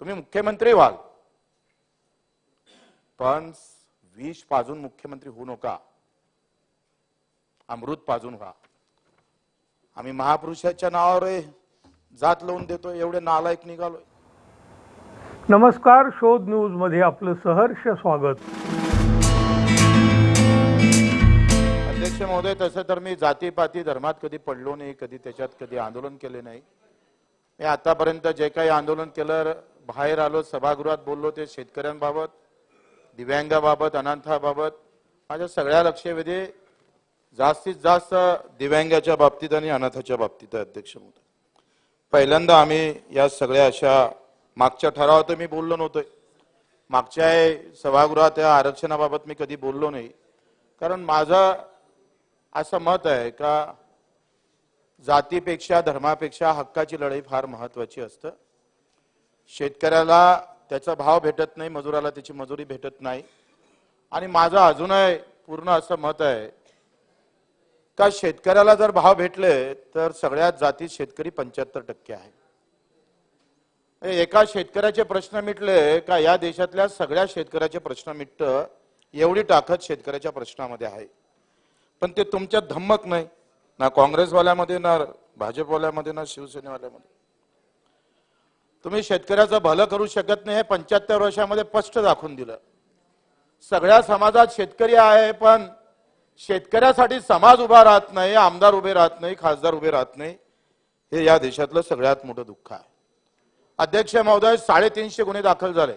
तुम्ही मुख्यमंत्री व्हाल. पण विष पाजून मुख्यमंत्री होऊ नका. अमृत पाजून व्हा. आम्ही महापुरुषाच्या नावावर जात लावून देतो एवढे नालायक निघालोय. नमस्कार शोध न्यूजमध्ये आपलं सहर्ष स्वागत. अध्यक्ष महोदय तसं तर मी जातीपाती धर्मात कधी पडलो नाही कधी त्याच्यात कधी आंदोलन केले नाही. मी आतापर्यंत जे काही आंदोलन केलं बाहेर आलो सभागृहात बोललो ते शेतकऱ्यांबाबत दिव्यांगाबाबत अनाथाबाबत माझ्या सगळ्या लक्षवेधी जास्तीत जास्त दिव्यांगाच्या बाबतीत आणि अनाथाच्या बाबतीत अध्यक्ष होतं पहिल्यांदा आम्ही या सगळ्या अशा मागच्या ठरावात मी बोललो नव्हतो. मागच्या सभागृहात या आरक्षणाबाबत मी कधी बोललो नाही. कारण माझं असं मत आहे का जातीपेक्षा धर्मापेक्षा हक्काची लढाई फार महत्वाची असतं. शेतकऱ्याला त्याचा भाव भेटत नाही मजुराला त्याची मजुरी भेटत नाही. आणि माझं अजूनही पूर्ण असं मत आहे का शेतकऱ्याला जर भाव भेटले तर सगळ्यात जातीत शेतकरी पंच्याहत्तर टक्के आहे. म्हणजे एका शेतकऱ्याचे प्रश्न मिटले का या देशातल्या सगळ्या शेतकऱ्याचे प्रश्न मिटत एवढी ताकद शेतकऱ्याच्या प्रश्नामध्ये आहे. पण ते तुमच्यात धम्मक नाही. ना काँग्रेसवाल्यामध्ये ना भाजपवाल्यामध्ये ना शिवसेनेवाल्यामध्ये. तुम्ही शेतकऱ्याचं भलं करू शकत नाही हे पंच्याहत्तर वर्षामध्ये स्पष्ट दाखवून दिलं. सगळ्या समाजात शेतकरी आहे पण शेतकऱ्यासाठी समाज उभा राहत नाही आमदार उभे राहत नाही खासदार उभे राहत नाही. हे या देशातलं सगळ्यात मोठं दुःख आहे. अध्यक्ष महोदय साडेतीनशे गुन्हे दाखल झाले.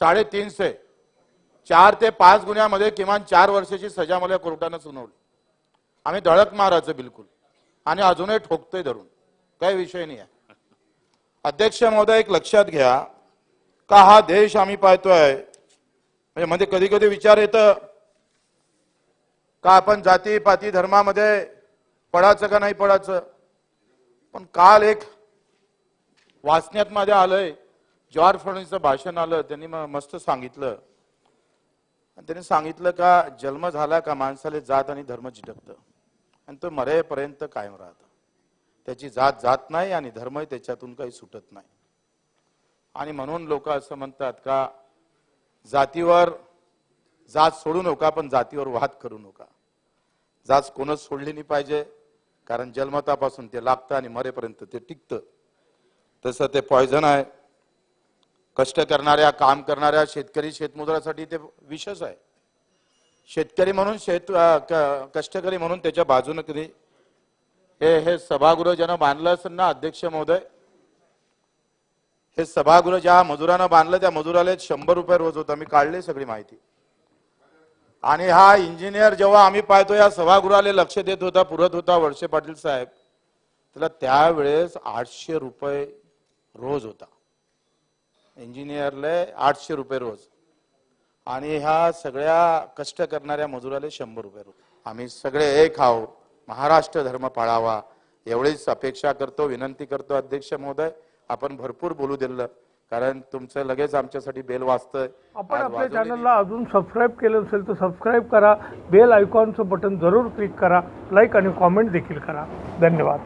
साडेतीनशे. चार ते पाच गुन्ह्यामध्ये किमान चार वर्षाची सजा मला कोर्टानं सुनावली. आम्ही धडक मारायचं बिलकुल. आणि अजूनही ठोकतोय धरून. काही विषय नाही आहे. अध्यक्ष महोदय एक लक्षात घ्या का हा देश आम्ही पाहतोय. म्हणजे कधी कधी विचार येतं का आपण जाती पाती धर्मामध्ये पडायचं का नाही पडायचं? पण काल एक वाचण्यात माझ्या आलंय. जॉर्ज फडणवीसचं भाषण आलं त्यांनी मस्त सांगितलं. आणि त्यांनी सांगितलं का जन्म झाला का माणसाला जात आणि धर्म चिटकतं आणि तो मरेपर्यंत कायम राहतं. त्याची जात जात नाही आणि धर्म त्याच्यातून काही सुटत नाही. आणि म्हणून लोक असं म्हणतात का जातीवर जात सोडू नका पण जातीवर वाद करू नका. जात कोणच सोडली नाही पाहिजे कारण जन्मतापासून ते लागतं आणि मरेपर्यंत ते टिकतं. तसं ते पॉयझन आहे. कष्ट करणाऱ्या काम करणाऱ्या शेतकरी शेतमजुरासाठी ते विशेष आहे. शेतकरी म्हणून शेत क- कष्टकरी म्हणून त्याच्या बाजूने कधी हे हे सभागृह ज्यानं बांधलं असेल ना अध्यक्ष महोदय. हे सभागृह ज्या मजुरानं बांधलं त्या मजुराला शंभर रुपये रोज होता. मी काढले सगळी माहिती. आणि हा इंजिनियर जेव्हा आम्ही पाहतो या सभागृहाला लक्ष देत होता पुरत होता वळसे पाटील साहेब त्याला त्यावेळेस आठशे रुपये रोज होता. इंजिनियरले आठशे रुपये रोज. आणि ह्या सगळ्या कष्ट करणाऱ्या मजुराले शंभर रुपये रोज. आम्ही सगळे एक आहोत. महाराष्ट्र धर्म पाळावा. एवढीच अपेक्षा करतो विनंती करतो अध्यक्ष महोदय. आपण भरपूर बोलू दिलं. कारण तुमचं लगेच आमच्यासाठी बेल वाजतंय. आपण आपल्या. चॅनलला अजून सबस्क्राईब केलं असेल तर सबस्क्राईब करा. बेल आयकॉनचं बटन जरूर क्लिक करा. लाईक आणि कॉमेंट देखील करा. धन्यवाद.